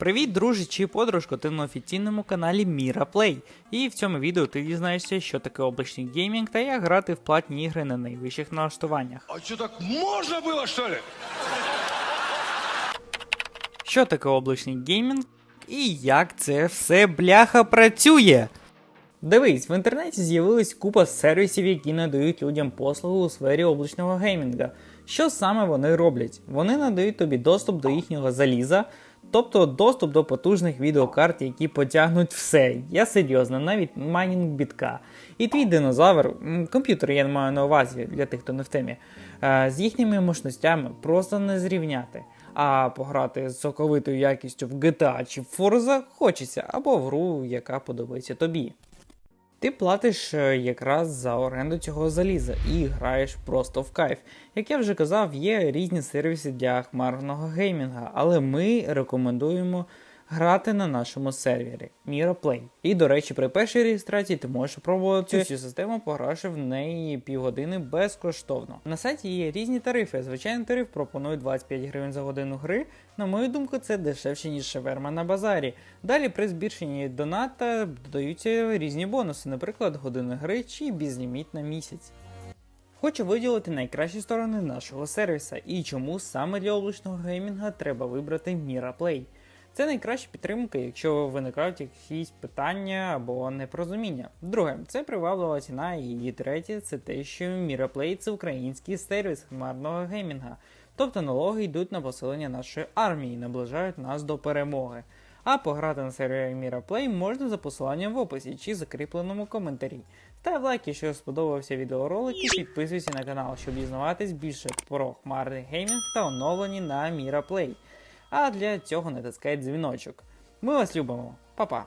Привіт, друже чи подружко, ти на офіційному каналі Міра Play. І в цьому відео ти дізнаєшся, що таке облачний геймінг та як грати в платні ігри на найвищих налаштуваннях. А что, так можно было, что ли? Що таке облачний геймінг і як це все бляха працює. Дивись, в інтернеті з'явилась купа сервісів, які надають людям послугу у сфері облачного геймінга. Що саме вони роблять? Вони надають тобі доступ до їхнього заліза, тобто доступ до потужних відеокарт, які потягнуть все. Я серйозно, навіть майнінг бітка. І твій динозавр, комп'ютер я не маю на увазі для тих, хто не в темі, е, з їхніми мощностями просто не зрівняти. А пограти з соковитою якістю в GTA чи Forza хочеться, або в гру, яка подобається тобі. Ти платиш е, якраз за оренду цього заліза і граєш просто в кайф. Як я вже казав, є різні сервіси для хмарного геймінга, але ми рекомендуємо грати на нашому сервері MiraPlay. І, до речі, при першій реєстрації ти можеш пробувати цю систему, погравши в неї півгодини безкоштовно. На сайті є різні тарифи. Звичайний тариф пропонує 25 гривень за годину гри. На мою думку, це дешевше, ніж шаверма на базарі. Далі при збільшенні доната додаються різні бонуси, наприклад, години гри чи безліміт на місяць. Хочу виділити найкращі сторони нашого сервіса і чому саме для облачного геймінга треба вибрати MiraPlay. Це найкраща підтримка, якщо виникають якісь питання або непорозуміння. Друге, це приваблива ціна, і третє, це те, що MiraPlay – це український сервіс хмарного геймінга. Тобто налоги йдуть на посилення нашої армії, наближають нас до перемоги. А пограти на сервері MiraPlay можна за посиланням в описі чи закріпленому коментарі. Став лайк, якщо сподобався відеоролик і підписуйся на канал, щоб дізнаватись більше про хмарний геймінг та оновлені на MiraPlay. А для цього натискай дзвіночок. Ми вас любимо, Па-па!